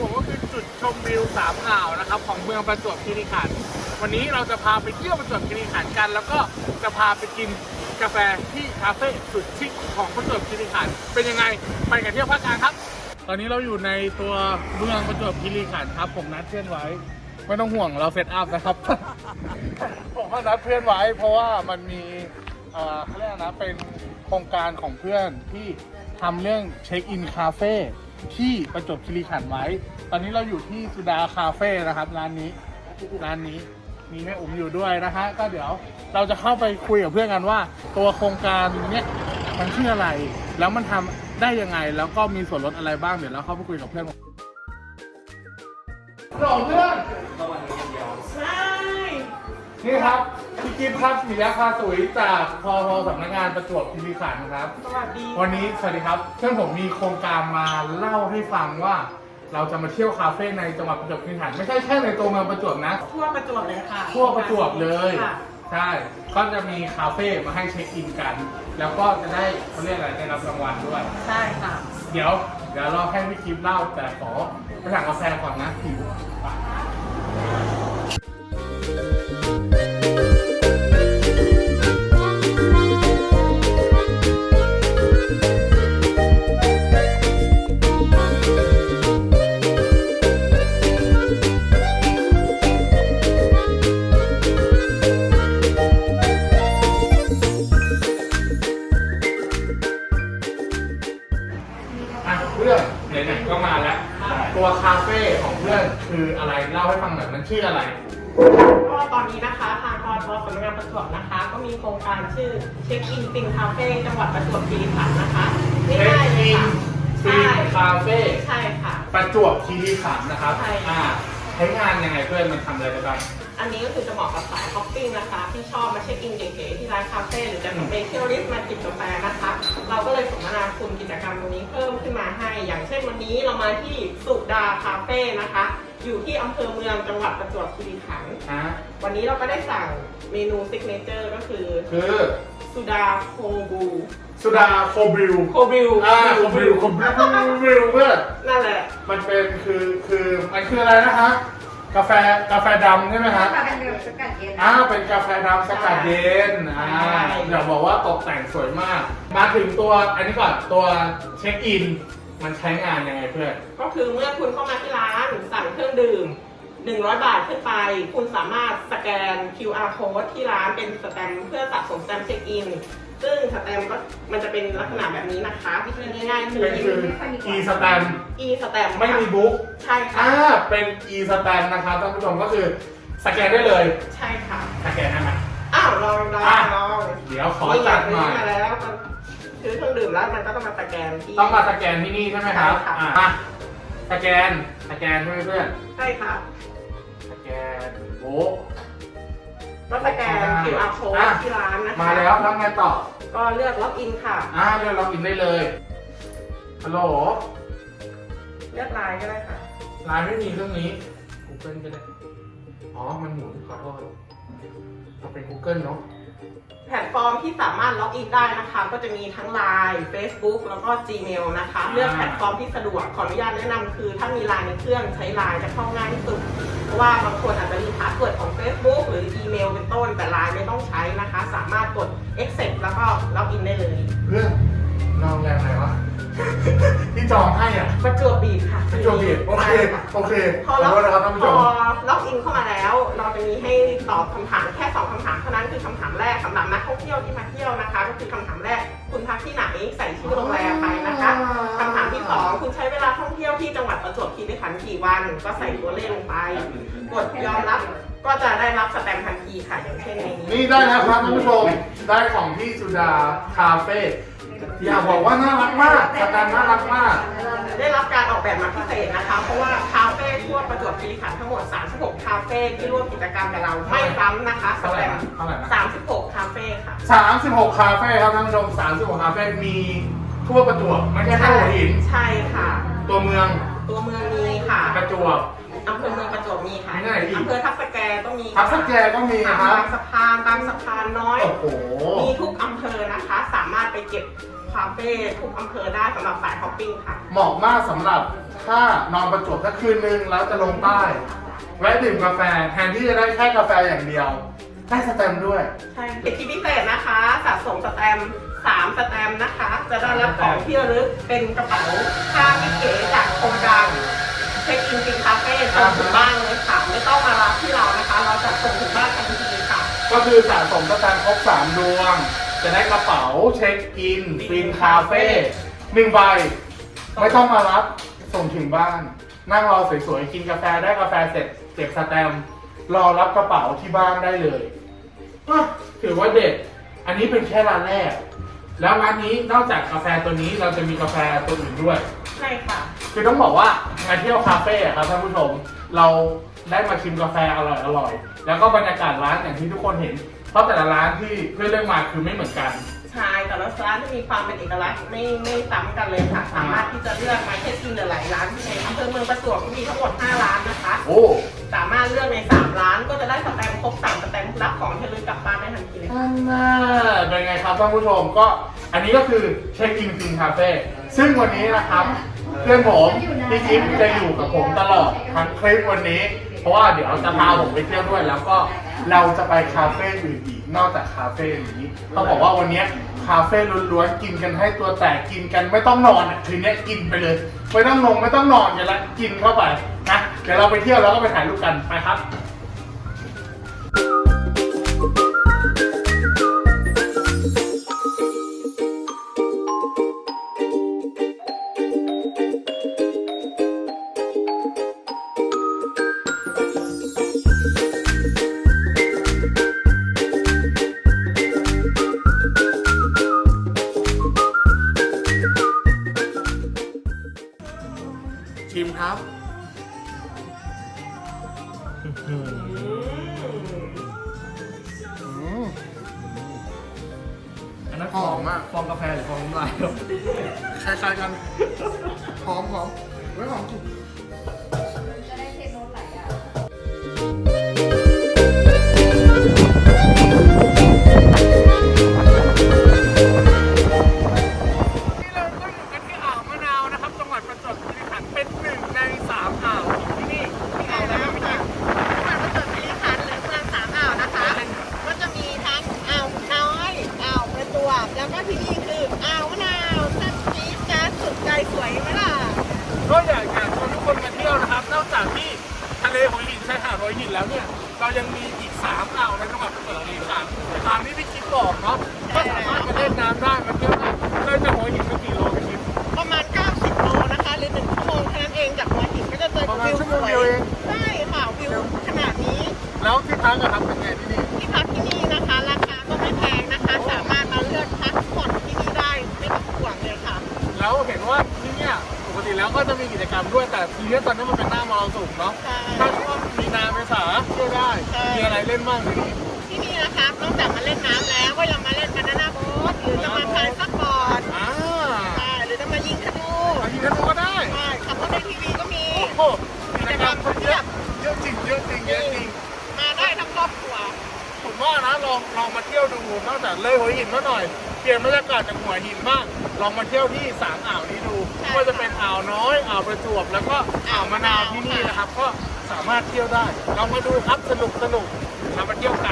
องประจวบคีรีขันธ์วันนี้เราจะพาไปเที่ยวประจวบคีรีขันธ์กัน แล้วก็จะพาไปกินกาแฟที่คาเฟ่สุดชิคของประจวบคีรีขันธ์เป็นยังไงไปกันเที่ยวภาคกลางครับ ตอนนี้เราอยู่ในตัวเมืองประจวบคีรีขันธ์ครับ ผมนัดเพื่อนไว้ ไม่ต้องห่วงเราเซตอัพนะครับ ผมก็นัดเพื่อนไว้ เพราะว่ามันมีเอ่อเขาเรียกอะไรนะเป็นโครงการของเพื่อนที่ทำเรื่องเช็คอินคาเฟ่ ที่ประจวบคีรีขันธ์ไว้ ตอนนี้เราอยู่ที่สุดาคาเฟ่นะครับร้านนี้ ร้านนี้มีแม่อุ๋มอยู่ด้วยนะฮะก็เดี๋ยวเราจะเข้าไปคุยกับเพื่อนกันว่า ตัวโครงการเนี้ยมันชื่ออะไร แล้วมันทำได้ยังไง แล้วก็มีส่วนลดอะไรบ้างเดี๋ยวเราเข้าไปคุยกับเพื่อนหลเพื่อน ใช่ นี่ครับพี่กิฟต์ครับศิยาคาสุยจากพอพสำนักงานประจวบคีรีขันธ์ครับ สวัสดีวันนี้สวัสดีครับเพื่อนผมมีโครงการมาเล่าให้ฟังว่า เราจะมาเที่ยวคาเฟ่ในจังหวัดประจวบคีรีขันธ์ไม่ใช่แค่ในตัวเมืองประจวบนะ ทั่วประจวบเลยค่ะทั่วประจวบเลยค่ะใช่ก็จะมีคาเฟ่มาให้เช็คอินกัน แล้วก็จะได้เขาเรียกอะไรได้รับรางวัลด้วย ใช่ค่ะ เดี๋ยวเดี๋ยวเราให้พี่กิฟต์เล่าแต่ขอไปสั่งกาแฟก่อนนะหิว คืออะไรเล่าให้ฟังหน่อยมันชื่ออะไร ก็ตอนนี้นะคะทางกรทสำนักงานประจวบนะคะ ก็มีโครงการชื่อเช็คอินฟินคาเฟ่จังหวัดประจวบคีรีขันธ์นะคะเช็คง่ายๆเลอิยนค่ะฟรีใช่คาเฟ่ใช่ค่ะ ประจวบคีรีขันธ์นะครับใช่ อ่าใช้งานยังไงเพื่อนมันทำอะไรได้บ้าง อันนี้ก็คือจะเหมาะกับสายฮอปปิ้งนะคะ ที่ชอบมาเช็คอินเก๋ๆที่ร้านคาเฟ่หรือจะไปเที่ยวริสมาจิบกาแฟนะคะ เราก็เลยสมนาคุณกิจกรรมตรงนี้เพิ่มขึ้นมาให้ อย่างเช่นวันนี้เรามาที่สุดาคาเฟ่นะคะ อยู่ที่อำเภอเมืองจังหวัดประจวบคีรีขันธ์ฮะวันนี้เราก็ได้สั่งเมนูซิกเนเจอร์ก็คือคือสุดาโคบูสุดาโคบิลโคบิลอ่าโคบิลโคบิลบิลเพื่อนนั่นแหละมันเป็นคือคือมันคืออะไรนะฮะกาแฟกาแฟดำใช่ไหมฮะมาเป็นแบบสกัดเย็นอ่าเป็นกาแฟดำสกัดเย็นอ่าอยากบอกว่าตกแต่งสวยมาก มาถึงตัวอันนี้ก่อนตัวเช็คอิน มันใช้งานยังไงเพื่อน ก็คือเมื่อคุณเข้ามาที่ร้านสั่งเครื่องดื่ม 100 บาทขึ้นไป คุณสามารถสแกน QR code ที่ร้านเป็นสแตมป์เพื่อสะสมสแตมป์เช็คอิน ซึ่งสแตมป์ก็มันจะเป็นลักษณะแบบนี้นะคะวิธีง่ายๆคือเป็นคือ e สแตม e สแตมป์ไม่มีบุ๊กใช่ค่ะอ่าเป็น e สแตมนะครับท่านผู้ชมก็คือสแกนได้เลยใช่ค่ะสแกนได้ไหมอ้าวลองลองอะลองเดี๋ยวขอจัดหน่อย นี่มาแล้ว ซื้อเครื่องดื่มแล้วมันก็ต้องมาสแกนที่ ต้องมาสแกนที่นี่ใช่ไหมครับใช่ค่ะ อะอะสแกนสแกนใช่ไหมเพื่อนใช่ค่ะสแกนโอ้ ก็สแกน QR code อะ ที่ร้านนะคะมาแล้วแล้วไงต่อก็เลือกล็อกอินค่ะ อ่าเดี๋ยวเรากินได้เลยฮัลโหลเลือกไลน์ก็ได้ค่ะ ไลน์ไม่มีเครื่องนี้ Google ก็ได้อ๋อมันหมุนขอโทษ เราเป็น Google เนาะแพลตฟอร์มที่สามารถล็อกอินได้นะคะ ก็จะมีทั้ง Line Facebook แล้วก็ Gmail นะคะ เลือกแพลตฟอร์มที่สะดวกขออนุญาตแนะนำคือ ถ้ามี Line ในเครื่องใช้ Line จะเข้าง่ายที่สุด เพราะว่าบางคนอาจจะมีพาสเวิร์ดของ Facebook หรืออีเมลเป็นต้น แต่ Line ไม่ต้องใช้นะคะ สามารถกด accept แล้วก็ล็อกอินได้เลยเพื่อนนอนแรงไหนวะ ที่จองให้อะประจวบบีบค่ะที่จองผิดโอเคใช่ะโอเคพอขอล็อกโทษนะครับท่านผู้พชอมล็อกอินเข้ามาแล้ว เราจะมีให้ตอบคำถามแค่สองคำถามเท่านั้นคือคำถามแรกสำหรับนักท่องเที่ยวที่มาเที่ยวนะคะ ก็คือคำถามแรกคุณพักที่ไหนใส่ชื่อโรงแรมไปนะคะคำถามที่สองคุณใช้เวลาท่องเที่ยวที่จังหวัดประจวบคีรีขันธ์กี่วัน ก็ใส่ตัวเลขลงไป กดยอมรับก็จะได้รับสแตมป์ทันทีค่ะอย่างเช่นในนี้ นี่ได้แล้วครับท่านผู้ชม ได้ของที่สุดาคาเฟ่ อยากบอกว่าน่ารักมากสแตนน่ารักมาก ได้รับการออกแบบมาพิเศษนะคะ เพราะว่าคาเฟ่ทั่วประจวบคีรีขันธ์ทั้งหมด 36 คาเฟ่ที่ร่วมกิจกรรมกับเราไม่ซ้ำนะคะสเท่าไหแตร่มนะป์เท่าไหร่นะ 36 คาเฟ่ค่ะ 36 คาเฟ่ครับท่านผู้ชม36 คาเฟ่ มีทั่วประจวบ ไม่ใช่แค่หัวหิน ใช่ค่ะ ตัวเมือง ตัวเมืองมีค่ะประจวบอำเภอเมืองประจวบมีค่ะมีที่ไหนอีกอำเภอทับสแกก็มีทับสแกก็มีครับบางสะพานบางสะพานน้อย โอ้โห มี เก็บคาเฟ่ทุกอำเภอได้สำหรับสายฮอปปิ้งค่ะ เหมาะมากสำหรับถ้านอนประจวบสักคืนนึงแล้วจะลงใต้แวะดื่มกาแฟแทนที่จะได้แค่กาแฟอย่างเดียว ได้สแตมป์ด้วย ใช่สิทธิพิเศษนะคะสะสมสแตมป์สามสแตมป์นะคะ จะได้รับของที่ระลึกเป็นกระเป๋าผ้าพิเก๋จากโครงการเช็คอินฟินคาเฟ่ส่งถึงบ้านเลยค่ะ ไม่ต้องมารับที่เรานะคะ เราจะส่งถึงบ้านทันทีค่ะ ก็คือสะสมสแตมป์ครบสามดวง จะได้กระเป๋าเช็คอินฟินคาเฟ่หนึ่งใบ ไม่ต้องมารับ ส่งถึงบ้าน นั่งรอสวยๆ กินกาแฟได้กาแฟเสร็จเก็บสแตมป์รอรับกระเป๋าที่บ้านได้เลยอะถือว่าเด็ด อันนี้เป็นแค่ร้านแรก แล้วร้านนี้นอกจากกาแฟตัวนี้เราจะมีกาแฟตัวอื่นด้วย ใช่ค่ะ คือต้องบอกว่ามาเที่ยวคาเฟ่อะครับท่านผู้ชม เราได้มาชิมกาแฟอร่อยอร่อยๆแล้วก็บรรยากาศร้านอย่างที่ทุกคนเห็น เพราะแต่ละร้านที่เพื่อนเลือกมาคือไม่เหมือนกัน ใช่แต่ละร้านจะมีความเป็นเอกลักษณ์ไม่ไม่ซ้ำกันเลยค่ะ สามารถที่จะเลือกมาเช็คอินหลายๆร้านที่ในอำเภอเมืองประจวบก็มีทั้งหมด 5 ร้านนะคะ โอ้สามารถเลือกใน 3 ร้านก็จะได้สแตมป์ครบ3สแตมป์รับของที่ระลึกกลับบ้านได้ทันทีเลยค่ะ อันน่าเป็นไงครับท่านผู้ชมก็อันนี้ก็คือเช็คอินฟินคาเฟ่ซึ่งวันนี้นะครับ เพื่อนผมพี่จิ๊บจะอยู่กับผมตลอดทั้งคลิปวันนี้ เพราะว่าเดี๋ยวจะพาผมไปเที่ยวด้วย แล้วก็เราจะไปคาเฟ่อื่นอีกนอกจากคาเฟ่นี้เขาบอกว่าวันนี้คาเฟ่ล้วนๆกินกันให้ตัวแตกกินกันไม่ต้องนอนอะคืนนี้กินไปเลย ไม่ต้องนงไม่ต้องนอนกันละกินเข้าไปนะเดี๋ยวเราไปเที่ยวแล้วก็ไปถ่ายรูปกันไปครับ หอมมาก ฟองกาแฟหรือฟองน้ำลาย คล้ายๆกัน หอมหอมเฮ้ยหอมจริง ว่านะลองลองมาเที่ยวดูนอกจากเลยหัวหินมาหน่อยเปลี่ยนบรรยากาศจากหัวหินบ้างลองมาเที่ยวที่สามอ่าวนี้ดูใช่ไม่ว่าจะเป็นอ่าวน้อยอ่าวประจวบแล้วก็อ่าวมะนาวที่นี่นะครับ ก็สามารถเที่ยวได้ลองมาดูครับสนุกสนุกเรามาเที่ยวกัน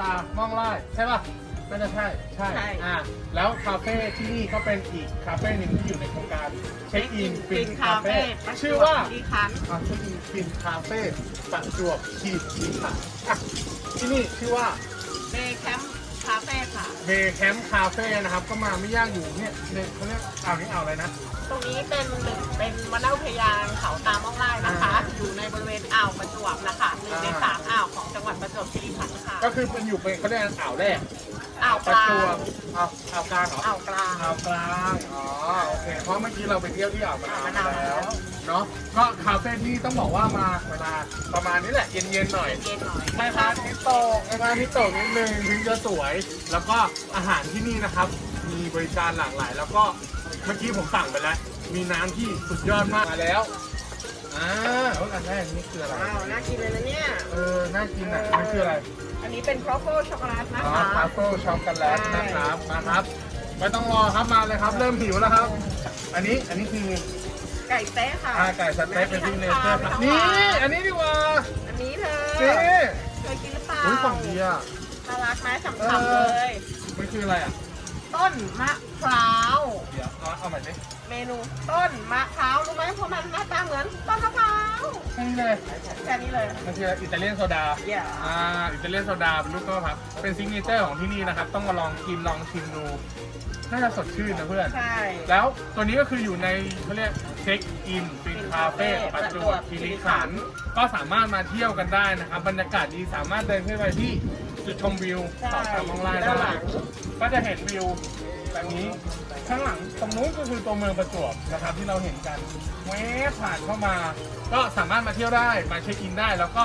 ตาม่องไล่ใช่ป่ะไม่ใช่ใช่ใช่ใช่ อ่าแล้วคาเฟ่ที่นี่ก็เป็นอีกคาเฟ่หนึ่งที่อยู่ในโครงการเช็คอินฟินคาเฟ่ชื่อว่าดีคันอ่าเช็คอินฟินคาเฟ่ประจวบคีรีขันธ์อะที่นี่ชื่อว่าเดย์แคมป์ คาเฟ่ค่ะ เบย์แคมป์คาเฟ่นะครับ ก็มาไม่ยากอยู่เนี่ยเนี่ยเขาเรียกอ่าวนี้อ่าวอะไรนะ ตรงนี้เป็นหนึ่งเป็นวนอุทยานเขาตาม่องไร่นะคะ อยู่ในบริเวณอ่าวประจวบนะคะหนึ่งในสามอ่าวของจังหวัดประจวบคีรีขันธ์ค่ะก็คือเป็นอยู่เป็นเขาเรียกอ่าวแรกอ่าวปประระจจววบบอ่าวอ่าวกลางเหรออ่าวกลาง อ่าวกลางอ๋อโอเคเพราะเมื่อกี้เราไปเที่ยวที่อ่าวมะนาวอ่าวมะนาวมาแล้ว เนาะก็คาเฟ่ที่ต้องบอกว่ามาเวลาประมาณนี้แหละเย็นๆหน่อย เย็นๆหน่อยให้พระอาทิตย์ตกให้พระอาทิตย์ตกนิดนึงถึงจะสวย แล้วก็อาหารที่นี่นะครับ มีบริการหลากหลาย แล้วก็เมื่อกี้ผมสั่งไปแล้ว มีน้ำที่สุดยอดมากมาแล้วอ่าเอออันแรกนี่คืออะไร ว้าวน่ากินเลยนะเนี่ย เออ น่ากินอะมันคืออะไรอันนี้เป็นทรัฟเฟิลช็อกโกแลตนะอ๋อคะคาเฟ่ช็อกโกแลตนะครับ มาครับ ไม่ต้องรอครับมาเลยครับ เริ่มหิวแล้วครับ อันนี้ อันนี้คือ ไก่เต๊ะค่ะอาไก่สเต็กเป็นซิกเนเจอร์ครับนี่ อันนี้ดีกว่าอันนี้เธอนี่เคยกินหรือเปล่าอุ้ยของดีอะน่ารักไหมฉ่เออำๆเลย มันคืออะไรอะ ต้นมะพร้าว เดี๋ยวเอาเอาใหม่ดิเมนูต้นมะพร้าวรู้ไหมเพราะมันหน้าตาเหมือนต้นมะพร้าวแค่นี้เลยแค่นี้เลย มันคืออิตาเลียนโซดาอย่าอ่า อิตาเลียนโซดาเป็นลูกก็ครับ เป็นซิกเนเจอร์ของที่นี่นะครับ ต้องมาลองกินลองชิมดู น่าจะสดชื่นนะเพื่อน ใช่ แล้วตัวนี้ก็คืออยู่ในเขาเรียกเช็คอินฟินคาเฟ่ประจวบคีรีขันธ์ก็สามารถมาเที่ยวกันได้นะครับบรรยากาศดีสามารถเดินขึ้นไปที่จุดชมวิวใช่เขาตามองไล่ด้านหได้ลังก็จะเห็นวิวแบบนี้ข้างหลังตรงนู้นก็คือตัวเมืองประจวบนะครับที่เราเห็นกันเวฟผ่านเข้ามา ก็สามารถมาเที่ยวได้มาเช็คอินได้แล้วก็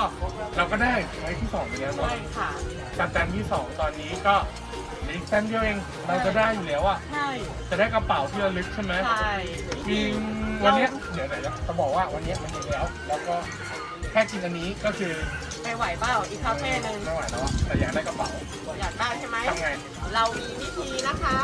เราก็ได้ไว้ที่สองไปแล้วเนาะใช่ค่ะกับแตมที่สองตอนนี้ก็เหลืออีกแต้มเดียวเองเราจะได้อยู่แล้วอะใช่จะได้กระเป๋าที่ระลึกใช่ไหมใช่ มี วันเนี้ยเดี๋ยวไหนนะจะบอกว่าวันเนี้ยมันมีแล้ว แล้วก็แค่กินอันนี้ก็คือไม่ไหวเปล่าอีกคาเฟ่หนึ่งไม่ไหวแล้วอะแต่อยากได้กระเป๋าอยากได้ใช่ไหม ทำไง เรามีวิธีนะคะ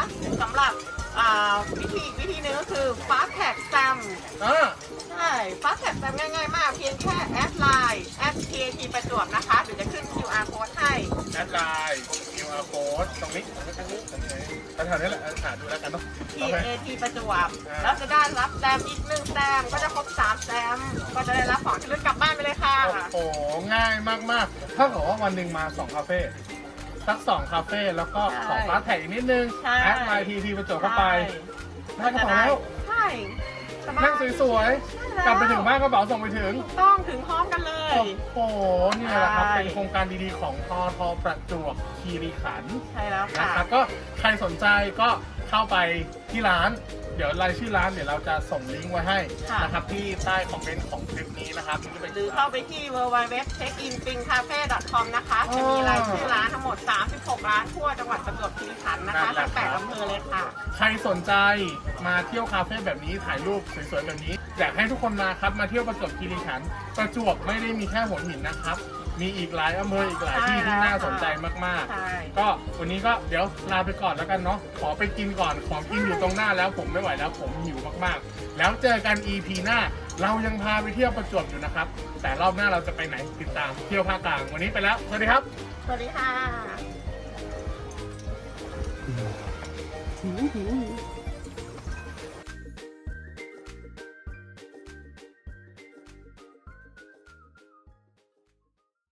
สำหรับ อ่าวิธีอีกวิธีหนึ่งก็คือ fast tag stamp อ่าใช่ fast tag stamp ง่ายๆ มาก เพียงแค่แอดไลน์แอด TAT ประจวบนะคะเดี๋ยวจะขึ้น QR code ให้ แอดไลน์ QR code ตรงนี้ตรงนี้ตรงนี้แถวๆนี้แหละหาดูแล้วกันเนาะโอเค TAT ประจวบอ่าแล้วจะได้รับแต้มอีกหนึ่งแต้มก็จะครบสามแต้มก็จะได้รับของที่ระลึกกลับบ้านไปเลยค่ะ โอ้โหง่ายมากๆ ถ้าเกิดว่าวันหนึ่งมาสองคาเฟ่ สักสองคาเฟ่แล้วก็ขอฟ้าแท็กอีกนิดนึงใช่ แอดไลน์ทีทีประจวบเข้าไปได้กระเป๋าแล้วใช่สบายนั่งสวยใช่ๆแล้วกลับไปถึงบ้านกระเป๋าส่งไปถึง ถูกต้องถึงพร้อมกันเลย โอ้โหเนี่ยแหละครับ ใช่ เป็นโครงการดีๆของทอทอประจวบคีรีขันธ์ใช่แล้วนะค่ะ ครับก็ใครสนใจก็เข้าไปที่ร้าน เดี๋ยวรายชื่อร้านเดี๋ยวเราจะส่งลิงก์ไว้ให้ค่ะ นะครับที่ใต้คอมเมนต์ของคลิปนี้นะครับหรือเข้าไปที่ www.checkinfincafe.com นะคะ จะมีรายชื่อร้านทั้งหมด 36 ร้านทั่วจังหวัดประจวบคีรีขันธ์นะคะทั้ง8อำเภอเลยค่ะ ใครสนใจมาเที่ยวคาเฟ่แบบนี้ถ่ายรูปสวยๆแบบนี้อยากให้ทุกคนมาครับมาเที่ยวประจวบคีรีขันธ์ประจวบไม่ได้มีแค่หัวหินนะครับ มีอีกหลายอำเภออีกหลายที่ที่น่าสนใจมากๆ ใช่ ก็วันนี้ก็เดี๋ยวลาไปก่อนแล้วกันเนาะขอไปกินก่อนของกินอยู่ตรงหน้าแล้วผมไม่ไหวแล้วผมหิวมากๆ แล้วเจอกัน EP หน้า เรายังพาไปเที่ยวประจวบอยู่นะครับ แต่รอบหน้าเราจะไปไหนติดตามเที่ยวภาคกลางวันนี้ไปแล้วสวัสดีครับ สวัสดีค่ะ หิวหิวหิว